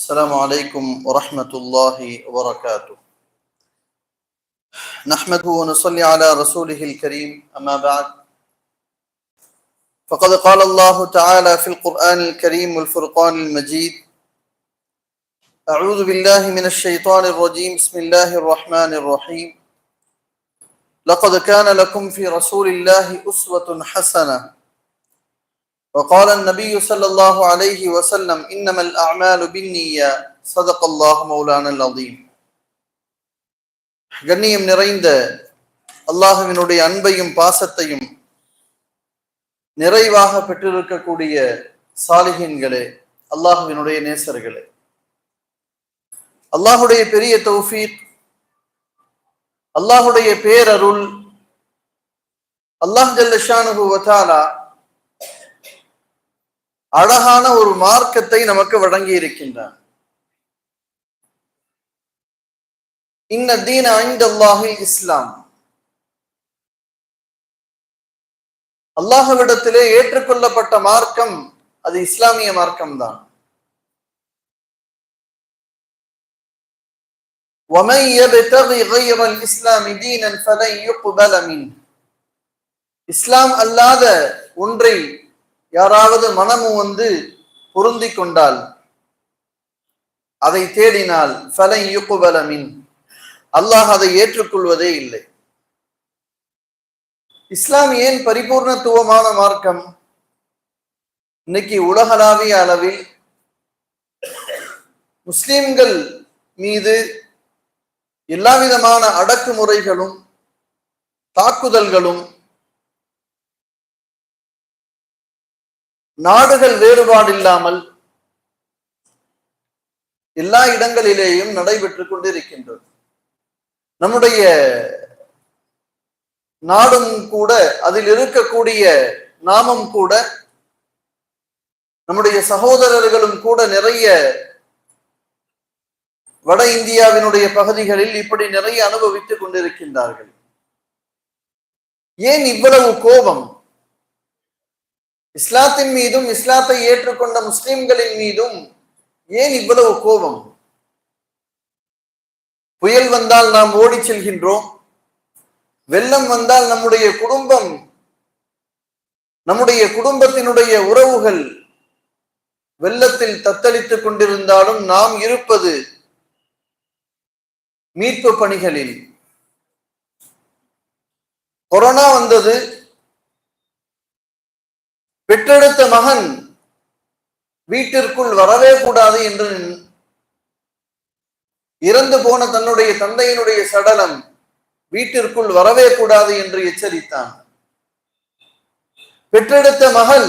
السلام عليكم ورحمة الله وبركاته. نحمده ونصلي على رسوله الكريم أما بعد. فقد قال الله تعالى في القرآن الكريم والفرقان المجيد أعوذ بالله من الشيطان الرجيم بسم الله الرحمن الرحيم. لقد كان لكم في رسول الله أسوة حسنة. وقال النبي صلى الله عليه وسلم إنما الأعمال بالنية صدق الله مولانا العظيم கண்ணியம் நிறைந்த அல்லாஹுவினுடைய அன்பையும் பாசத்தையும் நிறைவாக பெற்றிருக்கக்கூடிய சாலிகின்களே அல்லாஹுவினுடைய நேசர்களே அல்லாஹுடைய பெரிய தௌஃபீக் அல்லாஹுடைய பேரருள் அல்லாஹ் ஜல்லஷானு வதாலா அழகான ஒரு மார்க்கத்தை நமக்கு வழங்கி இருக்கின்றான் இன்ன தீன ஐந்து அல்லாஹில் இஸ்லாம் அல்லாஹவிடத்திலே ஏற்றுக்கொள்ளப்பட்ட மார்க்கம் அது இஸ்லாமிய மார்க்கம் தான் ومن يبتغي غير الاسلام دينا فلن يقبل منه இஸ்லாம் அல்லாத ஒன்றை யாராவது மனமும் வந்து பொருந்தி கொண்டால் அதை தேடினால் ஃபலை யுக்குபலமின் அல்லாஹ் அதை ஏற்றுக்கொள்வதே இல்லை. இஸ்லாம் ஏன் பரிபூர்ணத்துவமான மார்க்கம்? இன்னைக்கு உலகளாவிய அளவில் முஸ்லிம்கள் மீது எல்லாவிதமான அடக்குமுறைகளும் தாக்குதல்களும் நாடுகள் வேறுபாடு இல்லாமல் எல்லா இடங்களிலேயும் நடைபெற்றுக் கொண்டிருக்கின்றது. நம்முடைய நாடும் கூட அதில் இருக்கக்கூடிய நாமும் கூட நம்முடைய சகோதரர்களும் கூட நிறைய வட இந்தியாவினுடைய பகுதிகளில் இப்படி நிறைய அனுபவித்துக் கொண்டிருக்கின்றார்கள். ஏன் இவ்வளவு கோபம்? இஸ்லாத்தின் மீதும் இஸ்லாத்தை ஏற்றுக்கொண்ட முஸ்லிம்களின் மீதும் ஏன் இவ்வளவு கோபம்? புயல் வந்தால் நாம் ஓடி செல்கின்றோம். வெள்ளம் வந்தால் நம்முடைய குடும்பம் நம்முடைய குடும்பத்தினுடைய உறவுகள் வெள்ளத்தில் தத்தளித்துக் கொண்டிருந்தாலும் நாம் இருப்பது மீட்பு பணிகளில். கொரோனா வந்தது பெற்றெடுத்த மகன் வீட்டிற்குள் வரவே கூடாது என்று இறந்து போன தன்னுடைய தந்தையினுடைய சடலம் வீட்டிற்குள் வரவே கூடாது என்று எச்சரித்தான். பெற்றெடுத்த மகள்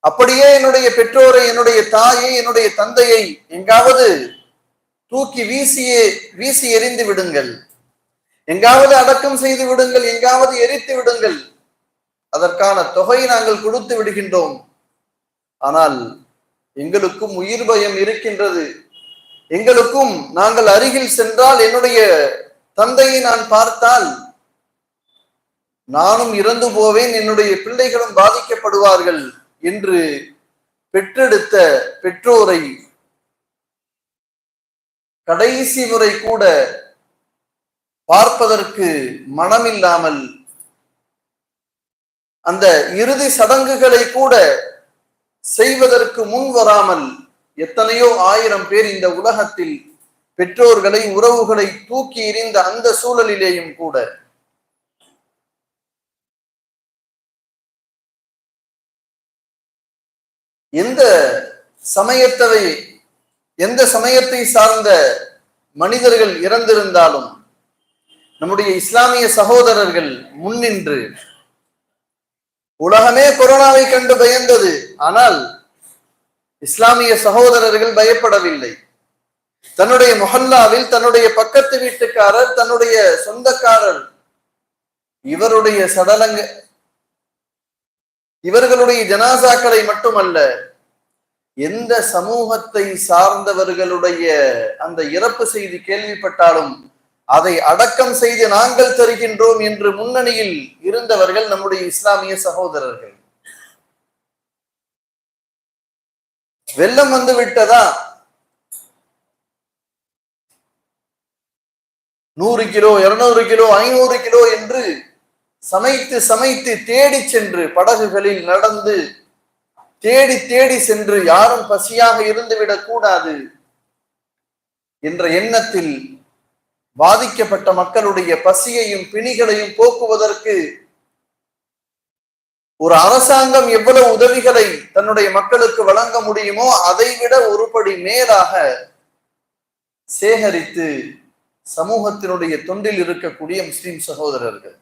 அப்படியே என்னுடைய பெற்றோரை என்னுடைய தாயை என்னுடைய தந்தையை எங்காவது தூக்கி வீசியே வீசி எரிந்து விடுங்கள். எங்காவது அடக்கம் செய்து விடுங்கள் எங்காவது எரித்து விடுங்கள். அதற்கான தொகையை நாங்கள் கொடுத்து விடுகின்றோம். ஆனால் எங்களுக்கும் உயிர் பயம் இருக்கின்றது. எங்களுக்கும் நாங்கள் அருகில் சென்றால் என்னுடைய தந்தையை நான் பார்த்தால் நானும் இறந்து போவேன் என்னுடைய பிள்ளைகளும் பாதிக்கப்படுவார்கள் என்று பெற்றெடுத்த பெற்றோரை கடைசி முறை கூட பார்ப்பதற்கு மனமில்லாமல் அந்த இறுதி சடங்குகளை கூட செய்வதற்கு முன் வராமல் எத்தனையோ ஆயிரம் பேர் இந்த உலகத்தில் பெற்றோர்களை உறவுகளை தூக்கி எறிந்த அந்த சூழலிலேயும் கூட. எந்த சமயத்தவை எந்த சமயத்தை சார்ந்த மனிதர்கள் இறந்திருந்தாலும் நம்முடைய இஸ்லாமிய சகோதரர்கள் முன்னின்று உலகமே கொரோனாவை கண்டு பயந்தது. ஆனால் இஸ்லாமிய சகோதரர்கள் பயப்படவில்லை. தன்னுடைய மொஹல்லாவில் தன்னுடைய பக்கத்து வீட்டுக்காரர் தன்னுடைய சொந்தக்காரர் இவருடைய சடலங்க இவர்களுடைய ஜனாசாக்களை மட்டுமல்ல எந்த சமூகத்தை சார்ந்தவர்களுடைய அந்த இறப்பு செய்தி கேள்விப்பட்டாலும் அதை அடக்கம் செய்து நாங்கள் தருகின்றோம் என்று முன்னணியில் இருந்தவர்கள் நம்முடைய இஸ்லாமிய சகோதரர்கள். வெள்ளம் வந்து விட்டதா? நூறு கிலோ இருநூறு கிலோ ஐநூறு கிலோ என்று சமைத்து சமைத்து தேடி சென்று படகுகளில் நடந்து தேடி தேடி சென்று யாரும் பசியாக இருந்துவிடக் கூடாது என்ற எண்ணத்தில் பாதிக்கப்பட்ட மக்களுடைய பசியையும் பிணிகளையும் போக்குவதற்கு ஒரு அரசாங்கம் எவ்வளவு உதவிகளை தன்னுடைய மக்களுக்கு வழங்க முடியுமோ அதைவிட ஒருபடி மேலாக சேகரித்து சமூகத்தினுடைய தொண்டில் இருக்கக்கூடிய முஸ்லிம் சகோதரர்கள்.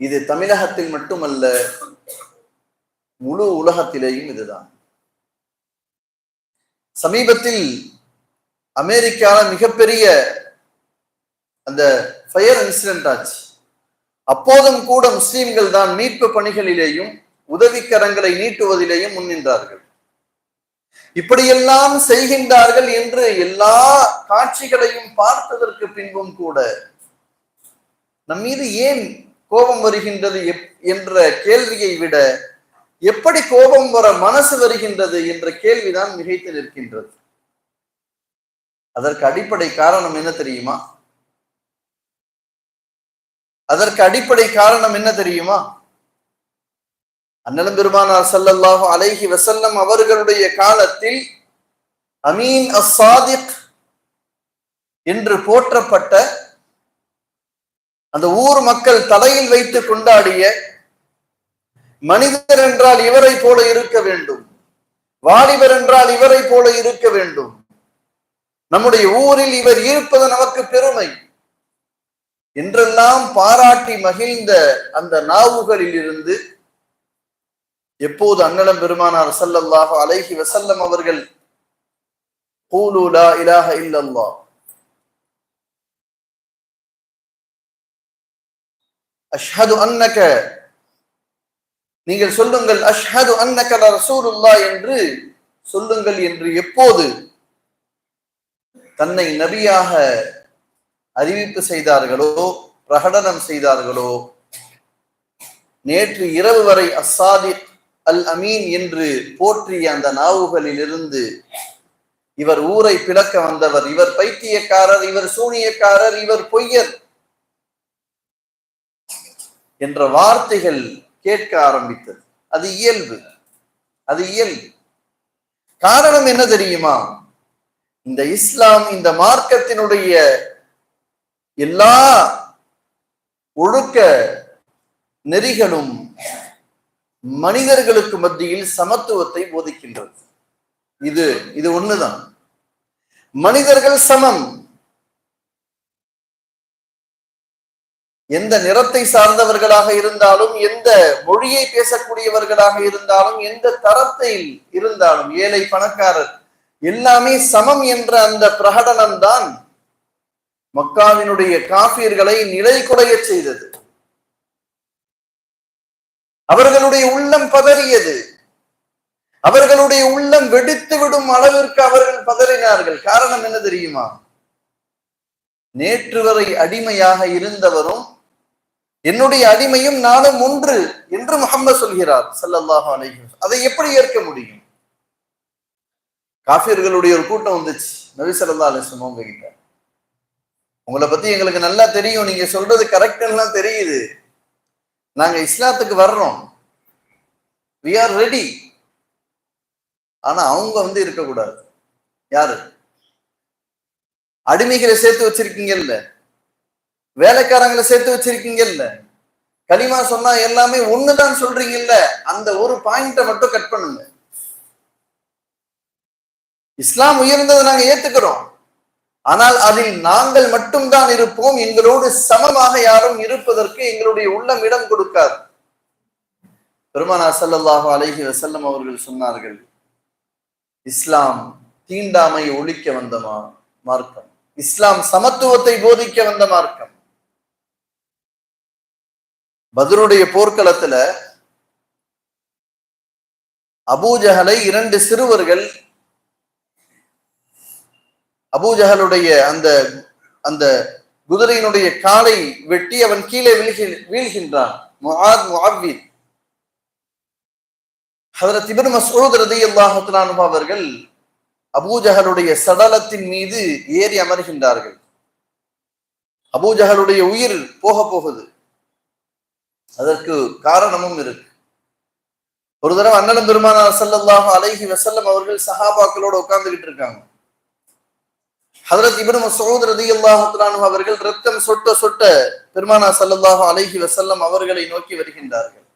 இது தமிழகத்தில் மட்டுமல்ல முழு உலகத்திலேயும் இதுதான். சமீபத்தில் அமெரிக்கால மிகப்பெரிய அந்த ஃபயர் இன்சிடென்ட் ஆச்சு. அப்போதும் கூட முஸ்லீம்கள் தான் மீட்பு பணிகளிலேயும் உதவிக்கரங்களை நீட்டுவதிலேயும் முன்னின்றார்கள். இப்படியெல்லாம் செய்கின்றார்கள் என்று எல்லா காட்சிகளையும் பார்த்ததற்கு பின்பும் கூட நம் மீது ஏன் கோபம் வருகின்றது என்ற கேள்வியை விட எப்படி கோபம் வர மனசு வருகின்றது என்ற கேள்விதான் மிகைத்து நிற்கின்றது. அதற்கு அடிப்படை காரணம் என்ன தெரியுமா? அதற்கு அடிப்படை காரணம் என்ன தெரியுமா? அண்ணலம் பெருமானார் சல்லல்லாஹு அலைஹி வசல்லம் அவர்களுடைய காலத்தில் அமீன் அசாதிக் என்று போற்றப்பட்ட அந்த ஊர் மக்கள் தலையில் வைத்து கொண்டாடிய மனிதர் என்றால் இவரை போல இருக்க வேண்டும். வாலிபர் என்றால் இவரை போல இருக்க வேண்டும். நம்முடைய ஊரில் இவர் இருப்பது நமக்கு பெருமை. என்றெல்லாம் பாராட்டி மகிழ்ந்த அந்த நாவுகளில் இருந்து எப்போது அன்னலம் பெருமானார் சல்லல்லாஹு அலைஹி வசல்லம் அவர்கள் கூலூலா இலாஹ இல்லல்லா. அஷ்ஹது அன்னக. நீங்கள் சொல்லுங்கள் அஷ்ஹது அன்னக ரசூலுல்லா என்று சொல்லுங்கள் என்று எப்போது தன்னை நபியாக அறிவிப்பு செய்தார்களோ பிரகடனம் செய்தார்களோ நேற்று இரவு வரை அசாதி அல் அமீன் என்று போற்றிய அந்த நாவுகளில் இருந்து இவர் ஊரை பிளக்க வந்தவர் இவர் பைத்தியக்காரர் இவர் சூனியக்காரர் இவர் பொய்யர் என்ற வார்த்தைகள் கேட்க ஆரம்பித்தது. அது இயல்பு. அது இயல்பு. காரணம் என்ன தெரியுமா? இந்த இஸ்லாம் இந்த மார்க்கத்தினுடைய எல்லா ஒழுக்க நெறிகளும் மனிதர்களுக்கு மத்தியில் சமத்துவத்தை போதிக்கின்றது. இது இது ஒண்ணுதான். மனிதர்கள் சமம். எந்த நிறத்தை சார்ந்தவர்களாக இருந்தாலும் எந்த மொழியை பேசக்கூடியவர்களாக இருந்தாலும் எந்த தரத்தில் இருந்தாலும் ஏழை பணக்காரர் எல்லாமே சமம் என்ற அந்த பிரகடனம் தான் மக்காவினுடைய காஃபியர்களை நிலை குறைய செய்தது. அவர்களுடைய உள்ளம் பதறியது. அவர்களுடைய உள்ளம் வெடித்து விடும் அளவிற்கு அவர்கள் பதறினார்கள். காரணம் என்ன தெரியுமா? நேற்று வரை அடிமையாக இருந்தவரும் என்னுடைய அடிமையும் நானும் ஒன்று என்று முகம்மது சொல்கிறார் சல்லல்லாஹு அலைஹி அதை எப்படி ஏற்க முடியும்? காஃபியர்களுடைய ஒரு கூட்டம் வந்துச்சு. நபி சல்லா அலிஸ்லம் அவங்க கிட்ட உங்களை பத்தி எங்களுக்கு நல்லா தெரியும். நீங்க சொல்றது கரெக்ட்லாம் தெரியுது. நாங்க இஸ்லாத்துக்கு வர்றோம். வி ஆர் ரெடி ஆனா அவங்க வந்து இருக்கக்கூடாது. யாரு? அடிமைகளை சேர்த்து வச்சிருக்கீங்கல்ல. வேலைக்காரங்களை சேர்த்து வச்சிருக்கீங்கல்ல. களிமா சொன்னா எல்லாமே ஒண்ணுதான் சொல்றீங்கல்ல. அந்த ஒரு பாயிண்ட மட்டும் கட் பண்ணுங்க. இஸ்லாம் உயர்ந்ததை நாங்க ஏத்துக்கிறோம். ஆனால் அதில் நாங்கள் மட்டும்தான் இருப்போம். எங்களோடு சமமாக யாரும் இருப்பதற்கு எங்களுடைய உள்ளம் இடம் கொடுக்காது. பெருமானா சல்லாஹு அலஹி வசல்லம் அவர்கள் சொன்னார்கள் இஸ்லாம் தீண்டாமை ஒழிக்க வந்த மார்க்கம். இஸ்லாம் சமத்துவத்தை போதிக்க வந்த மார்க்கம். பதருடைய போர்க்களத்துல அபூஜகலை இரண்டு சிறுவர்கள் அபூஜகலுடைய அந்த அந்த குதிரையினுடைய காலை வெட்டி அவன் கீழே விழுகி வீழ்கின்றான். ஹதரத் இப்னு மஸ்ஊத் அவர்கள் அபூஜஹலுடைய சடலத்தின் மீது ஏறி அமர்கின்றார்கள். அபூஜகளுடைய உயிர் போக போகுது. அதற்கு காரணமும் இருக்கு. ஒரு தடவை அண்ணன் பெருமானார் ஸல்லல்லாஹு அலைஹி வசல்லம் அவர்கள் சஹாபாக்களோட உட்கார்ந்துகிட்டு இருக்காங்க. ஹதரத் இபின் மசூத் ரதி தஆலா அவர்கள் ரத்தம் சொட்ட சொட்ட பெருமானா ஸல்லல்லாஹு அலைஹி வசல்லம் அவர்களை நோக்கி வருகின்றார்கள்.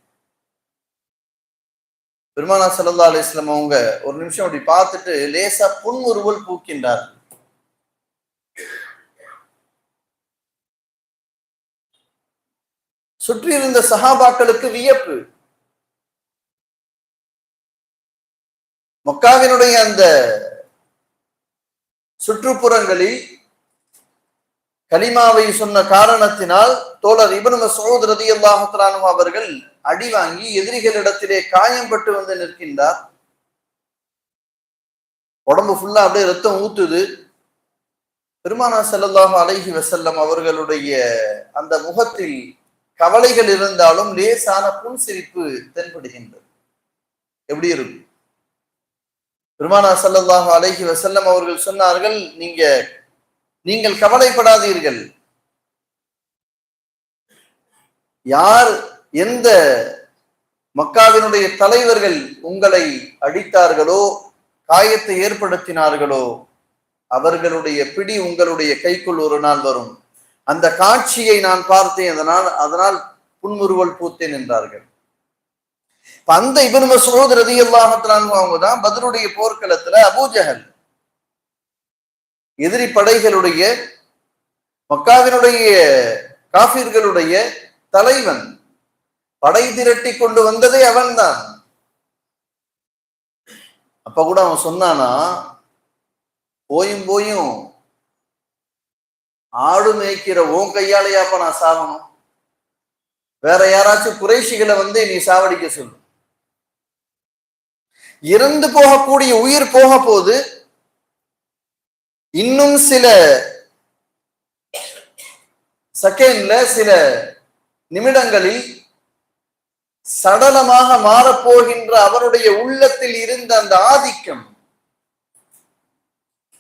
பெருமானா ஸல்லல்லாஹு அலைஹி அவங்க ஒரு நிமிஷம் அப்படி பார்த்துட்டு லேசா புன்முறுவல் பூக்கின்றார். சுற்றி இருந்த சஹாபாக்களுக்கு வியப்பு. மக்காவினுடைய அந்த சுற்றுப்புறங்களில் கலிமாவை சொன்ன காரணத்தினால் தோழர் இப்னு மஸ்ஊத் ரதி அல்லாஹத்ரானு அவர்கள் அடி வாங்கி எதிரிகளிடத்திலே காயம்பட்டு வந்து நிற்கின்றார். உடம்பு ஃபுல்லா அப்படியே ரத்தம் ஊத்துது. பெருமானா ஸல்லல்லாஹு அழகி வசல்லம் அவர்களுடைய அந்த முகத்தில் கவலைகள் இருந்தாலும் லேசான புன்சிரிப்பு தென்படுகின்றது. எப்படி இருக்கும்? பெருமானா ஸல்லல்லாஹு அலஹி வசல்லம் அவர்கள் சொன்னார்கள் நீங்க நீங்கள் கவலைப்படாதீர்கள். யார் எந்த மக்காவினுடைய தலைவர்கள் உங்களை அடித்தார்களோ காயத்தை ஏற்படுத்தினார்களோ அவர்களுடைய பிடி உங்களுடைய கைக்குள் ஒரு நாள் வரும். அந்த காட்சியை நான் பார்த்தேன் அதனால் அதனால் புன்முறுவல் பூத்தேன் என்றார்கள். அந்த இபின் மசூத் ரதியல்லாஹு அவங்க தான் பதிலுடைய போர்க்களத்துல அபூஜஹல் எதிரி படைகளுடைய மக்காவினுடைய காபிர்களுடைய தலைவன். படை திரட்டி கொண்டு வந்ததே அவன்தான். அப்ப கூட அவன் சொன்னானா போயும் போயும். ஆடு மேய்க்கிற உன் கையாலையாப்ப நான் சாகணும். வேற யாராச்சும் குறைஷிகளை வந்து நீ சாவடிக்க சொல்லு. இறந்து போகக்கூடிய உயிர் போக போது இன்னும் சில செகண்ட்ல சில நிமிடங்களில் சடலமாக மாறப்போகின்ற அவருடைய உள்ளத்தில் இருந்த அந்த ஆதிக்கம்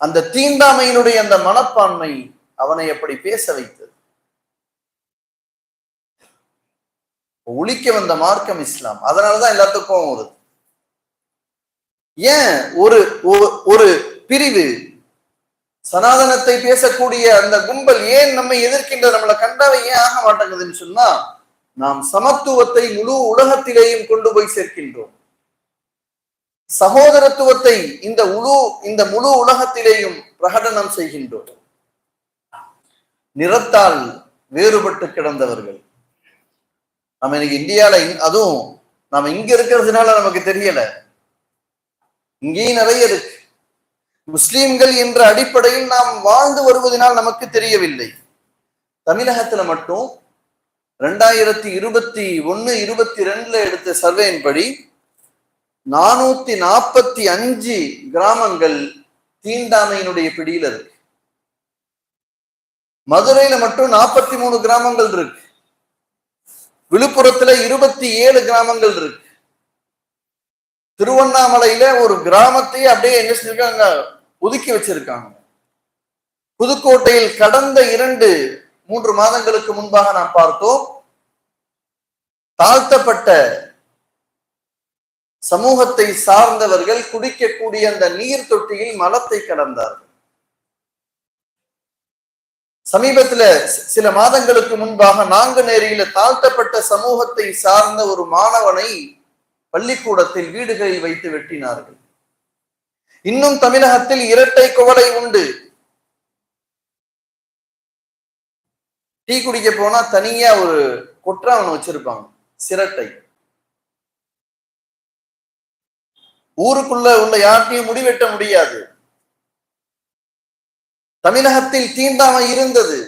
அந்த தீண்டாமையினுடைய அந்த மனப்பான்மை அவனை அப்படி பேச வைத்தது ஒழிக்க வந்த மார்க்கம் இஸ்லாம். அதனாலதான் எல்லாத்துக்கும் வருது. ஏன் ஒரு ஒரு பிரிவு சனாதனத்தை பேசக்கூடிய அந்த கும்பல் ஏன் நம்மை எதிர்க்கின்ற நம்மளை கண்டாவை ஏன் ஆக மாட்டேங்குதுன்னு சொன்னா நாம் சமத்துவத்தை முழு உலகத்திலேயும் கொண்டு போய் சேர்க்கின்றோம். சகோதரத்துவத்தை இந்த முழு இந்த முழு உலகத்திலேயும் பிரகடனம் செய்கின்றோம். நிறத்தால் வேறுபட்டு கிடந்தவர்கள். நம்ம இன்னைக்கு இந்தியால அதுவும் நம்ம இங்க இருக்கிறதுனால நமக்கு தெரியல. இங்கேயும் நிறைய இருக்கு. முஸ்லிம்கள் என்ற அடிப்படையில் நாம் வாழ்ந்து வருவதனால் நமக்கு தெரியவில்லை. தமிழகத்துல மட்டும் ரெண்டாயிரத்தி இருபத்தி ஒன்னு இருபத்தி ரெண்டுல எடுத்த சர்வேயின்படி நானூத்தி நாற்பத்தி அஞ்சு கிராமங்கள் தீண்டாமையினுடைய பிடியில் இருக்கு. மதுரையில மட்டும் நாற்பத்தி மூணு கிராமங்கள் இருக்கு. விழுப்புரத்துல இருபத்தி ஏழு கிராமங்கள் இருக்கு. திருவண்ணாமலையில ஒரு கிராமத்தையே அப்படியே என்ன செஞ்சிருக்காங்க? ஒதுக்கி வச்சிருக்காங்க. புதுக்கோட்டையில் கடந்த இரண்டு மூன்று மாதங்களுக்கு முன்பாக நாம் பார்த்தோம். தாழ்த்தப்பட்ட சமூகத்தை சார்ந்தவர்கள் குடிக்கக்கூடிய அந்த நீர் தொட்டியில் மலத்தை கடந்தார்கள் சமீபத்துல சில மாதங்களுக்கு முன்பாக நாங்குநேரியில தாழ்த்தப்பட்ட சமூகத்தை சார்ந்த ஒரு மாணவனை பள்ளிக்கூடத்தில் வீடுகளில் வைத்து வெட்டினார்கள். இன்னும் தமிழகத்தில் இரட்டை குவளை உண்டு. டீ குடிக்க போனா தனியா ஒரு கொற்றாவன் வச்சிருப்பாங்க சிரட்டை. ஊருக்குள்ள உள்ள யார்ட்டையும் முடிவெட்ட முடியாது. தமிழகத்தில் தீண்டாமை இருந்தது.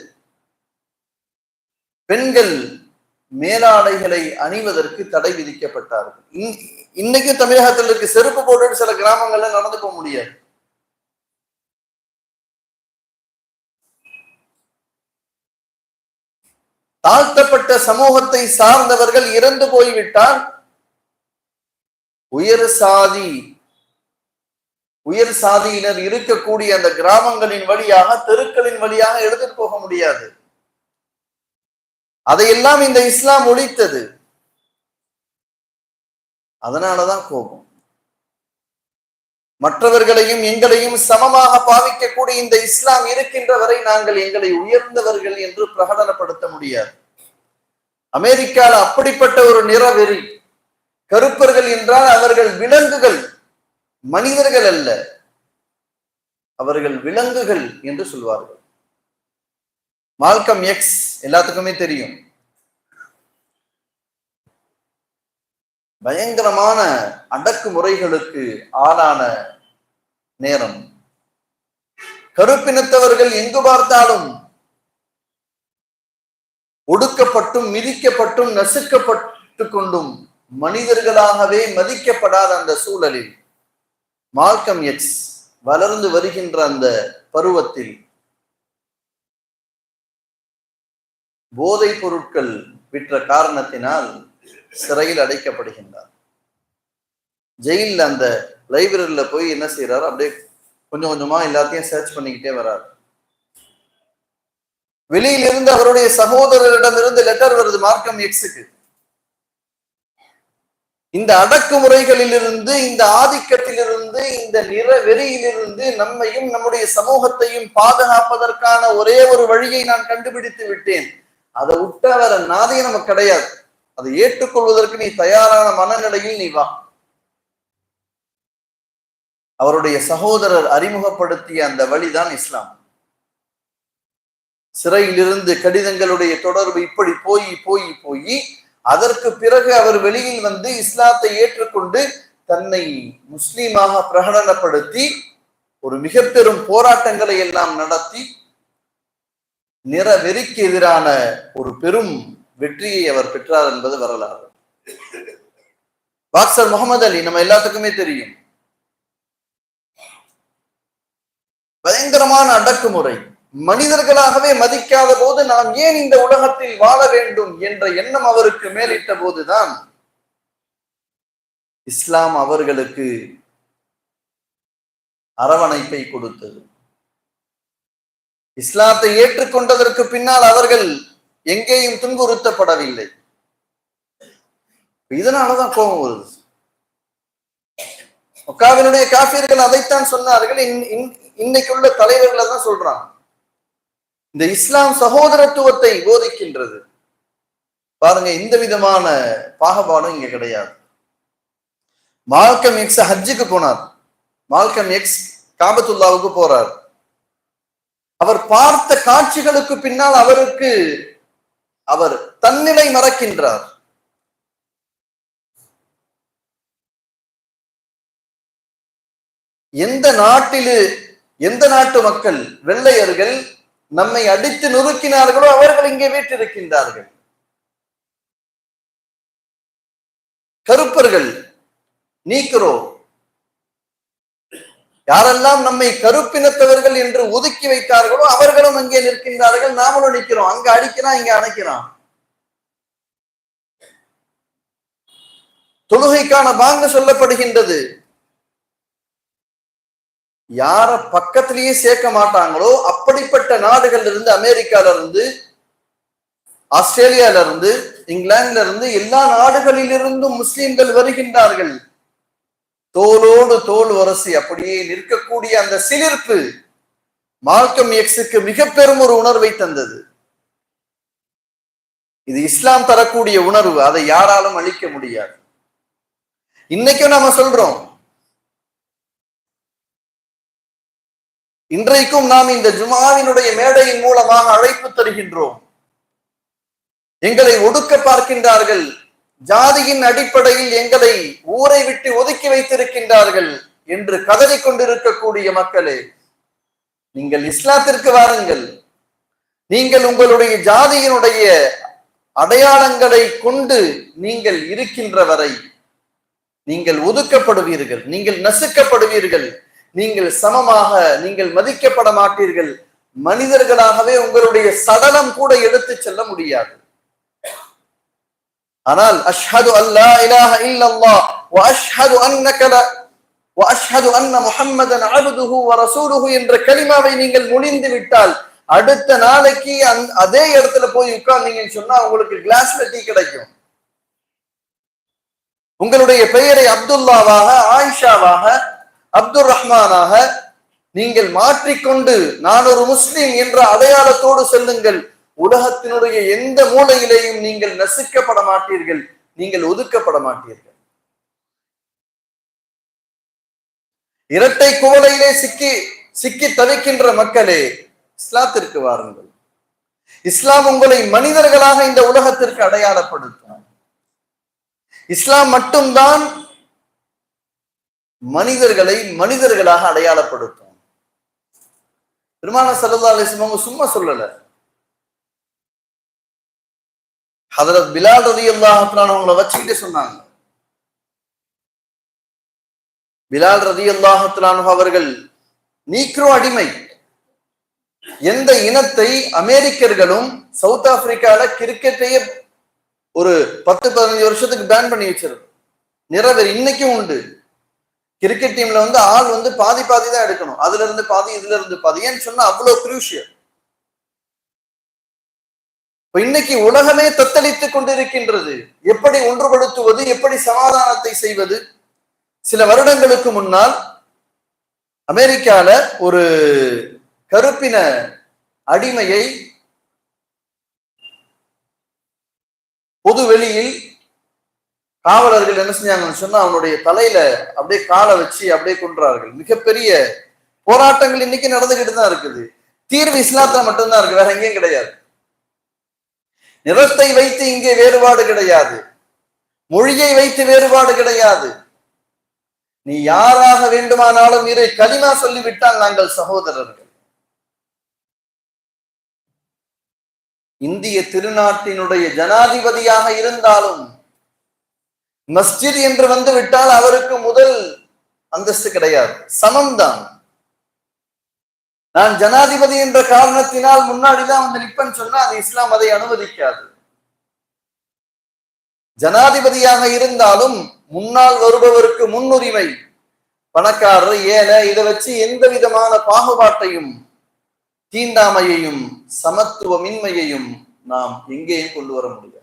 பெண்கள் மேலாடைகளை அணிவதற்கு தடை விதிக்கப்பட்டார்கள். இன்னைக்கு தமிழகத்தில் இருக்கு. செருப்பு போட்டு சில கிராமங்கள்ல நடந்து போக முடியாது. தாழ்த்தப்பட்ட சமூகத்தை சார்ந்தவர்கள் இறந்து போய்விட்டால் உயர் சாதி உயர் சாதியினர் இருக்கக்கூடிய அந்த கிராமங்களின் வழியாக தெருக்களின் வழியாக எடுத்துட்டு போக முடியாது. அதையெல்லாம் இந்த இஸ்லாம் ஒழித்தது. அதனாலதான் கோபம். மற்றவர்களையும் எங்களையும் சமமாக பாவிக்கக்கூடிய இந்த இஸ்லாம் இருக்கின்ற வரை நாங்கள் எங்களை உயர்ந்தவர்கள் என்று பிரகடனப்படுத்த முடியாது. அமெரிக்கால அப்படிப்பட்ட ஒரு நிறவெறி கருப்பர்கள் என்றால் அவர்கள் விலங்குகள். மனிதர்கள் அல்ல அவர்கள் விலங்குகள் என்று சொல்வார்கள். மால்கம் எக்ஸ் எல்லாத்துக்குமே தெரியும். பயங்கரமான அடக்குமுறைகளுக்கு ஆளான நேரம். கருப்பினத்தவர்கள் எங்கு பார்த்தாலும் ஒடுக்கப்பட்டும் மிதிக்கப்பட்டும் நசுக்கப்பட்டு கொண்டும் மனிதர்களாகவே மதிக்கப்படாத அந்த சூழலில் மார்க்கம் எக்ஸ் வளர்ந்து வருகின்ற அந்த பருவத்தில் போதைப் பொருட்கள் விற்ற காரணத்தினால் சிறையில் அடைக்கப்படுகின்றார். ஜெயிலில் அந்த லைப்ரரியில போய் என்ன செய்யறாரு அப்படியே கொஞ்சம் கொஞ்சமா எல்லாத்தையும் சர்ச் பண்ணிக்கிட்டே வர்றாரு வெளியிலிருந்து அவருடைய சகோதரரிடமிருந்து லெட்டர் வருது மார்க்கம் எக்ஸுக்கு இந்த அடக்குமுறைகளிலிருந்து இந்த ஆதிக்கத்திலிருந்து இந்த நிற வெறியிலிருந்து நம்மையும் நம்முடைய சமூகத்தையும் பாதுகாப்பதற்கான ஒரே ஒரு வழியை நான் கண்டுபிடித்து விட்டேன். அதை விட்ட வேற நாதையும் நமக்கு கிடையாது. அதை ஏற்றுக்கொள்வதற்கு நீ தயாரான மனநிலையில் நீ வா. அவருடைய சகோதரர் அறிமுகப்படுத்திய அந்த வழிதான் இஸ்லாம். சிறையிலிருந்து கடிதங்களுடைய தொடர்பு இப்படி போய் போய் போய் அதற்கு பிறகு அவர் வெளியில் வந்து இஸ்லாத்தை ஏற்றுக்கொண்டு தன்னை முஸ்லீமாக பிரகடனப்படுத்தி ஒரு மிக பெரும் போராட்டங்களை எல்லாம் நடத்தி நிற வெறிக்கு எதிரான ஒரு பெரும் வெற்றியை அவர் பெற்றார் என்பது வரலாறு. பாக்சர் முகமது அலி நம்ம எல்லாத்துக்குமே தெரியும். பயங்கரமான அடக்குமுறை. மனிதர்களாகவே மதிக்காத போது நாம் ஏன் இந்த உலகத்தில் வாழ வேண்டும் என்ற எண்ணம் அவருக்கு மேலிட்ட போதுதான். இஸ்லாம் அவர்களுக்கு அரவணைப்பை கொடுத்தது. இஸ்லாத்தை ஏற்றுக்கொண்டதற்கு பின்னால் அவர்கள் எங்கேயும் துன்புறுத்தப்படவில்லை. இதனாலதான் கோபம் வருது. ஒக்காவினுடைய காபியர்கள் அதைத்தான் சொன்னார்கள். இன்னைக்குள்ள தலைவர்களை தான் சொல்றாங்க. இந்த இஸ்லாம் சகோதரத்துவத்தை போதிக்கின்றது. பாருங்க இந்த விதமான பாகுபாடும் இங்க கிடையாது. மால்கம் எக்ஸ் ஹஜ்ஜுக்கு போனார். மால்கம் எக்ஸ் காபத்துல்லாவுக்கு போறார். அவர் பார்த்த காட்சிகளுக்கு பின்னால் அவருக்கு அவர் தன்னிலை மறக்கின்றார். எந்த நாட்டிலு எந்த நாட்டு மக்கள் வெள்ளையர்கள் நம்மை அடித்து நொறுக்கினார்களோ அவர்கள் இங்கே வீட்டிருக்கின்றார்கள் கருப்பர்கள் நீக்கிறோ? யாரெல்லாம் நம்மை கருப்பினத்தவர்கள் என்று ஒதுக்கி வைத்தார்களோ அவர்களும் அங்கே நிற்கின்றார்கள். நாமளும் நிற்கிறோம். அங்க அடிக்கிறான் இங்க அணைக்கிறான். தொழுகைக்கான பாங்கு சொல்லப்படுகின்றது. யார பக்கத்திலேயே சேர்க்க மாட்டாங்களோ அப்படிப்பட்ட நாடுகள்ல இருந்து அமெரிக்கால இருந்து ஆஸ்திரேலியால இருந்து இங்கிலாந்துல இருந்து எல்லா நாடுகளிலிருந்தும் முஸ்லிம்கள் வருகின்றார்கள். தோலோடு தோல் வரசி அப்படியே நிற்கக்கூடிய அந்த சிலிர்ப்பு மால்கம் எக்ஸுக்கு மிக பெரும் ஒரு உணர்வை தந்தது. இது இஸ்லாம் தரக்கூடிய உணர்வு அதை யாராலும் அழிக்க முடியாது. இன்னைக்கும் நாம சொல்றோம் இன்றைக்கும் நாம் இந்த ஜுமாவினுடைய மேடையின் மூலமாக அழைப்பு தருகின்றோம். எங்களை ஒடுக்க பார்க்கின்றார்கள். ஜாதியின் அடிப்படையில் எங்களை ஊரை விட்டு ஒதுக்கி வைத்திருக்கின்றார்கள் என்று கதறி கொண்டிருக்கக்கூடிய மக்களே நீங்கள் இஸ்லாத்திற்கு வாருங்கள். நீங்கள் உங்களுடைய ஜாதியினுடைய அடையாளங்களை கொண்டு நீங்கள் இருக்கின்ற வரை நீங்கள் ஒதுக்கப்படுவீர்கள் நீங்கள் நசுக்கப்படுவீர்கள். நீங்கள் சமமாக நீங்கள் மதிக்கப்பட மாட்டீர்கள். மனிதர்களாகவே உங்களுடைய சடலம் கூட எடுத்து செல்ல முடியாது. ஆனால் அஷ்ஹது அல்லா இலாஹ இல்லல்லாஹ் வ அஷ்ஹது அன்னக வ அஷ்ஹது அன்ன முஹம்மதன் அப்துஹு வ ரசூலுஹு என்ற கலிமாவை நீங்கள் முடிந்து விட்டால் அடுத்த நாளைக்கு அந் அதே இடத்துல போய் உட்கார்ந்தீங்கன்னு சொன்னா உங்களுக்கு கிளாஸ்ல டீ கிடைக்கும். உங்களுடைய பெயரை அப்துல்லாவாக ஆயிஷாவாக அப்துல் ரஹ்மானாக நீங்கள் மாற்றிக்கொண்டு நான் ஒரு முஸ்லீம் என்ற அடையாளத்தோடு செல்லுங்கள். உலகத்தினுடைய எந்த மூலையிலேயும் நீங்கள் நசுக்கப்பட மாட்டீர்கள். நீங்கள் ஒதுக்கப்பட மாட்டீர்கள். இரட்டை குவலையிலே சிக்கி சிக்கி தவிக்கின்ற மக்களே இஸ்லாத்திற்கு வாருங்கள். இஸ்லாம் உங்களை மனிதர்களாக இந்த உலகத்திற்கு அடையாளப்படுத்தும். இஸ்லாம் மட்டும்தான் மனிதர்களை மனிதர்களாக அடையாளப்படுத்தும். பெருமான சல்லா அலிஸ்லாம் அவங்க சும்மா சொல்லல. ஹதரத் பிலால் ரதி அல்லாஹான் அவங்கள வச்சுக்கிட்டே சொன்னாங்க. பிலால் ரதி அல்லாஹத்லானு அவர்கள் நீக்ரோ அடிமை. எந்த இனத்தை அமெரிக்கர்களும் சவுத் ஆப்பிரிக்கால கிரிக்கெட்டையே ஒரு பத்து பதினஞ்சு வருஷத்துக்கு பேன் பண்ணி வச்சிருக்கு நிறைவேறு இன்னைக்கும் உண்டு. கிரிக்கெட் டீம்ல வந்து ஆள் வந்து பாதி பாதி தான் எடுக்கணும். அதுல இருந்து பாதி இதுல இருந்து பாதி. ஏன்னு சொன்னா அவ்வளவு குரூஷியல் இன்னைக்கு உலகமே தத்தளித்துக் கொண்டிருக்கின்றது. எப்படி ஒன்றுபடுத்துவது எப்படி சமாதானத்தை செய்வது? சில வருடங்களுக்கு முன்னால் அமெரிக்கால ஒரு கருப்பின அடிமையை பொது வெளியில் காவலர்கள் என்ன செஞ்சாங்கன்னு சொன்னா அவனுடைய தலையில அப்படியே காலை வச்சு அப்படியே கொன்றார்கள். மிகப்பெரிய போராட்டங்கள் இன்னைக்கு நடந்துகிட்டு தான் இருக்குது. தீர்வு இஸ்லாத்துல மட்டும்தான் இருக்கு வேற எங்கேயும் கிடையாது. நிறத்தை வைத்து இங்கே வேறுபாடு கிடையாது. மொழியை வைத்து வேறுபாடு கிடையாது. நீ யாராக வேண்டுமானாலும் இரு கலிமா சொல்லிவிட்டால் நாங்கள் சகோதரர்கள். இந்திய திருநாட்டினுடைய ஜனாதிபதியாக இருந்தாலும் மஸ்ஜித் என்று வந்து விட்டால் அவருக்கு முதல் அந்தஸ்து கிடையாது. சமம்தான். நான் ஜனாதிபதி என்ற காரணத்தினால் முன்னாடிதான் வந்து நிப்பன் சொன்னா அது இஸ்லாம் அதை அனுமதிக்காது. ஜனாதிபதியாக இருந்தாலும் முன்னால் வருபவருக்கு முன்னுரிமை. பணக்காரர் ஏழை இதை வச்சு எந்த விதமான பாகுபாட்டையும் தீண்டாமையையும் சமத்துவமின்மையையும் நாம் எங்கேயும் கொண்டு வர முடியாது.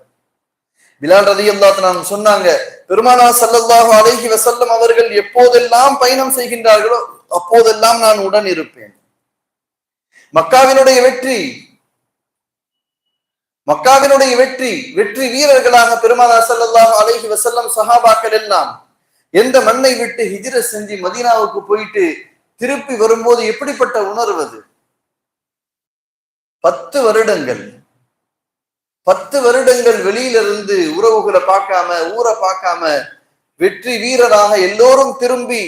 பிலால் ரதி சொன்னாங்க பெருமானா சல்லல்லாஹு அலஹி வசல்லம் அவர்கள் எப்போதெல்லாம் பயணம் செய்கின்றார்களோ அப்போதெல்லாம் நான் உடன் இருப்பேன். மக்காவினுடைய வெற்றி மக்காவினுடைய வெற்றி வெற்றி வீரர்களாக பெருமானா சல்லல்லாஹு அலஹி வசல்லம் சஹாபாக்கள் எல்லாம் எந்த மண்ணை விட்டு ஹிஜிர செஞ்சு மதீனாவுக்கு போயிட்டு திருப்பி வரும்போது எப்படிப்பட்ட உணர்வது பத்து வருடங்கள். பத்து வருடங்கள் வெளியிலிருந்து உறவுகளை பார்க்காம ஊரை பார்க்காம வெற்றி வீரராக எல்லோரும் திரும்பி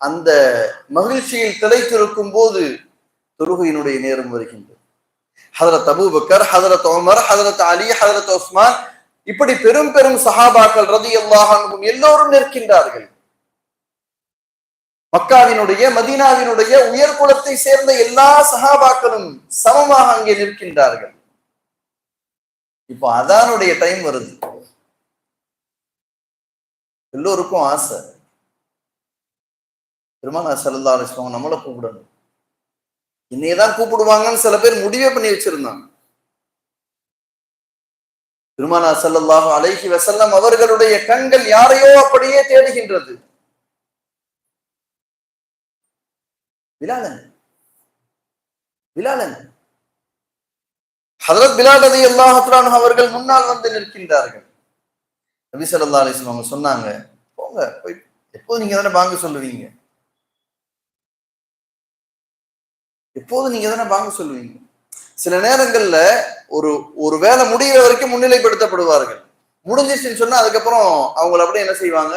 அந்த மகிழ்ச்சியில் திளைத்திருக்கும் போது தொழுகையினுடைய நேரம் வருகின்றது. ஹதரத் அபூபக்கர் ஹதரத் ஓமர் ஹதரத் அலி ஹதரத் உஸ்மான் இப்படி பெரும் பெரும் சஹாபாக்கள் ரதி அல்லாஹும் எல்லோரும் நிற்கின்றார்கள். மக்காவினுடைய மதீனாவினுடைய உயர் குலத்தை சேர்ந்த எல்லா சஹாபாக்களும் சமமாக அங்கே நிற்கின்றார்கள். இப்போ அதானுடைய டைம் வருது. எல்லோருக்கும் ஆசை. பெருமானா சல்லா அலிஸ்லாம் நம்மளை கூப்பிடணும். இன்னையதான் கூப்பிடுவாங்கன்னு சில பேர் முடிவே பண்ணி வச்சிருந்தாங்க. திருமணா சல்லல்லாஹு அலைஹி வசல்லம் அவர்களுடைய கண்கள் யாரையோ அப்படியே தேடுகின்றது. பிலாலன் பிலாலன் ஹதரத் பிலால் ரதி அல்லாஹத்ரான் அவர்கள் முன்னால் வந்து நிற்கின்றார்கள். நபி சல்லா அலிஸ்லாம் அவங்க சொன்னாங்க போங்க போய் எப்போது நீங்க தானே வாங்க சொல்லுவீங்க? எப்போது நீங்க தானே வாங்க சொல்லுவீங்க? சில நேரங்கள்ல ஒரு ஒரு வேலை முடிகிற வரைக்கும் முன்னிலைப்படுத்தப்படுவார்கள். முடிஞ்சிச்சுன்னு சொன்னா அதுக்கப்புறம் அவங்கள அப்படியே என்ன செய்வாங்க?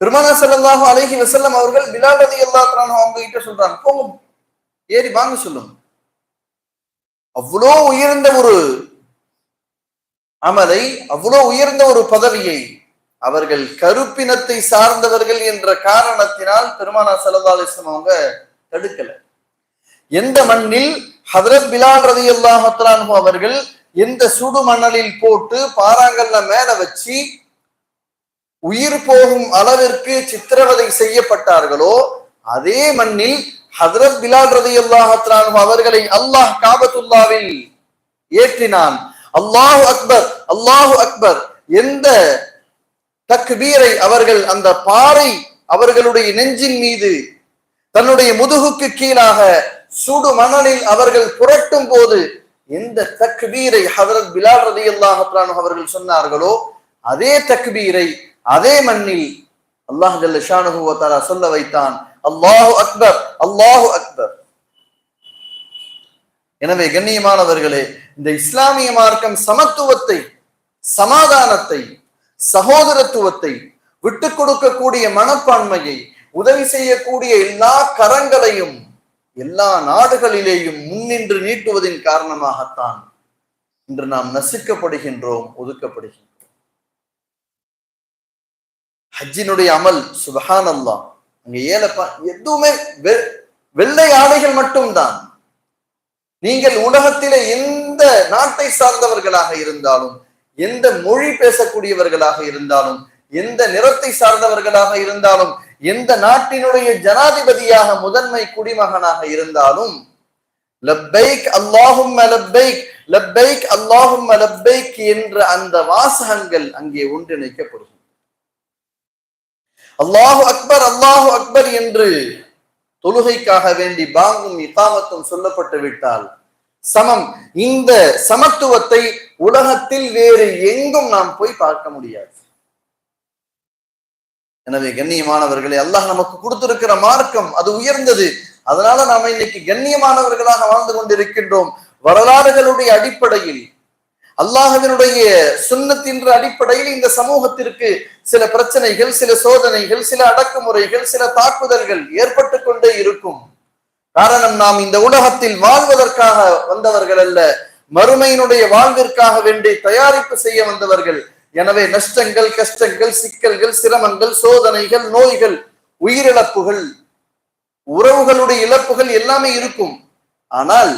பெருமானா செல்லல்லாஹு அழகி வசல்லம் அவர்கள் பிலால் ரதி அவங்க கிட்ட சொல்றாங்க போங்க ஏறி வாங்க சொல்லுங்க. அவ்வளோ உயர்ந்த ஒரு அமலை அவ்வளோ உயர்ந்த ஒரு பதவியை அவர்கள் கருப்பினத்தை சார்ந்தவர்கள் என்ற காரணத்தினால் பெருமானா செலவாலிசம் அவங்க தடுக்கல. எந்த மண்ணில் ஹதரத் பிலால் ரதி அல்லாஹத்ரான் அவர்கள் எந்த சுடு மணலில் போட்டு பாறாங்கல்ல மேல வச்சு உயிர் போகும் அளவிற்கு சித்திரவதை செய்யப்பட்டார்களோ அதே மண்ணில் ஹதரத் பிலால் ரதி அல்லாஹத்ரான் அவர்களை அல்லாஹ் காபத்துல்லாவில் ஏற்றினான். அல்லாஹு அக்பர் அல்லாஹு அக்பர். எந்த தக்பீரை அவர்கள் அந்த பாறை அவர்களுடைய நெஞ்சின் மீது தன்னுடைய முதுகுக்கு கீழாக சுடு மணலில் அவர்கள் புரட்டும் போது எந்த தக்பீரை ஹதரத் பிலால் ரதி அல்லாஹத்ரான் அவர்கள் சொன்னார்களோ அதே தக்பீரை அதே மண்ணில் அல்லாஹ் ஜல்ல ஷானுஹு சொல்ல வைத்தான். அல்லாஹு அக்பர் அல்லாஹு அக்பர். எனவே கண்ணியமானவர்களே இந்த இஸ்லாமிய மார்க்கம் சமத்துவத்தை சமாதானத்தை சகோதரத்துவத்தை விட்டு கொடுக்கக்கூடிய மனப்பான்மையை உதவி செய்யக்கூடிய எல்லா கரங்களையும் எல்லா நாடுகளிலேயும் முன்னின்று நீட்டுவதின் காரணமாகத்தான் இன்று நாம் நசுக்கப்படுகின்றோம் ஒதுக்கப்படுகின்றோம். ஹஜ்ஜினுடைய அமல் சுபஹான் அல்லாஹ் அங்க ஏலப்பா எதுவுமே வெ- வெள்ளை ஆடைகள் மட்டும்தான். நீங்கள் உலகத்திலே எந்த நாட்டை சார்ந்தவர்களாக இருந்தாலும் எந்த மொழி பேசக்கூடியவர்களாக இருந்தாலும் எந்த நிறத்தை சார்ந்தவர்களாக இருந்தாலும் எந்த நாட்டினுடைய ஜனாதிபதியாக முதன்மை குடிமகனாக இருந்தாலும் லப்பைக் அல்லாஹும் லப்பைக் லப்பைக் அல்லாஹும் லப்பைக் என்ற அந்த வாசகங்கள் அங்கே ஒன்றிணைக்கப்படும் அல்லாஹு அக்பர் அல்லாஹு அக்பர் என்று தொழுகைக்காக வேண்டி பாங்கும் இகாமத்தும் சொல்லப்பட்டு விட்டால் சமம். இந்த சமத்துவத்தை உலகத்தில் வேறு எங்கும் நாம் போய் பார்க்க முடியாது. எனவே கண்ணியமானவர்களே அல்லாஹ் நமக்கு கொடுத்திருக்கிற மார்க்கம் அது உயர்ந்தது. அதனால நாம இன்னைக்கு கண்ணியமானவர்களாக வாழ்ந்து கொண்டிருக்கின்றோம். வரலாறுகளுடைய அடிப்படையில் அல்லாஹவினுடைய சுண்ணத்தின்ற அடிப்படையில் இந்த சமூகத்திற்கு சில பிரச்சனைகள் சில சோதனைகள் சில அடக்குமுறைகள் சில தாக்குதல்கள் ஏற்பட்டு கொண்டே இருக்கும். காரணம் நாம் இந்த உலகத்தில் வாழ்வதற்காக வந்தவர்கள் அல்ல மறுமையினுடைய வாழ்விற்காக வேண்டி தயாரிப்பு செய்ய வந்தவர்கள். எனவே நஷ்டங்கள் கஷ்டங்கள் சிக்கல்கள் சிரமங்கள் சோதனைகள் நோய்கள் உயிரிழப்புகள் உறவுகளுடைய இழப்புகள் எல்லாமே இருக்கும். ஆனால்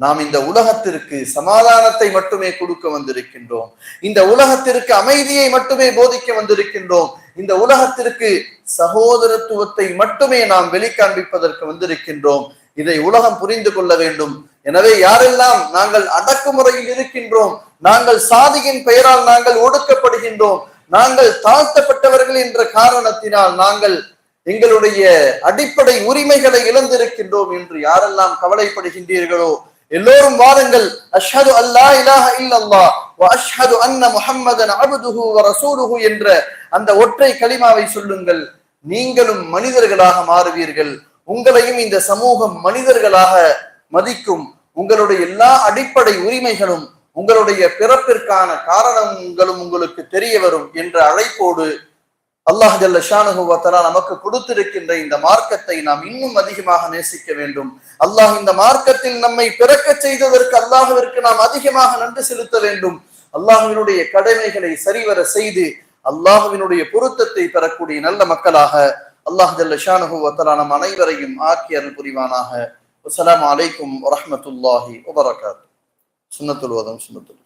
நாம் இந்த உலகத்திற்கு சமாதானத்தை மட்டுமே கொடுக்க வந்திருக்கின்றோம். இந்த உலகத்திற்கு அமைதியை மட்டுமே போதிக்க வந்திருக்கின்றோம். இந்த உலகத்திற்கு சகோதரத்துவத்தை மட்டுமே நாம் வெளிக்காண்பிப்பதற்கு வந்திருக்கின்றோம். இதை உலகம் புரிந்து கொள்ள வேண்டும். எனவே யாரெல்லாம் நாங்கள் அடக்குமுறையில் இருக்கின்றோம் நாங்கள் சாதியின் பெயரால் நாங்கள் ஒடுக்கப்படுகின்றோம் நாங்கள் தாழ்த்தப்பட்டவர்கள் என்ற காரணத்தினால் நாங்கள் எங்களுடைய அடிப்படை உரிமைகளை இழந்திருக்கின்றோம் என்று யாரெல்லாம் கவலைப்படுகின்றீர்களோ எல்லோரும் வாருங்கள். அஷ்ஹது அல்லா இலாஹ இல்லல்லா வ அஷ்ஹது அன்ன முஹம்மதன் அபுதுஹு வ ரசூலுஹு என்ற அந்த ஒற்றை கலிமாவை சொல்லுங்கள். நீங்களும் மனிதர்களாக மாறுவீர்கள். உங்களையும் இந்த சமூகம் மனிதர்களாக மதிக்கும். உங்களுடைய எல்லா அடிப்படை உரிமைகளும் உங்களுடைய பிறப்பிற்கான காரணங்களும் உங்களுக்கு தெரிய வரும் என்ற அழைப்போடு அல்லாஹ் ஜல்ல நமக்கு கொடுத்திருக்கின்ற இந்த மார்க்கத்தை நாம் இன்னும் அதிகமாக நேசிக்க வேண்டும். அல்லாஹ் இந்த மார்க்கத்தில் நம்மை பிறக்க செய்ததற்கு அல்லாஹுவிற்கு நாம் அதிகமாக நன்றி செலுத்த வேண்டும். அல்லாஹுவினுடைய கடமைகளை சரிவர செய்து அல்லாஹுவினுடைய பொருத்தத்தை பெறக்கூடிய நல்ல மக்களாக அல்லாஹ் ஜல்ல நம் அனைவரையும் ஆக்கி அருள் புரிவானாக. அஸ்ஸலாமு அலைக்கும் வரஹ்மத்துல்லாஹி வபரகாத்துஹு சுன்னத்துல் வதம் சுண்ணத்துல்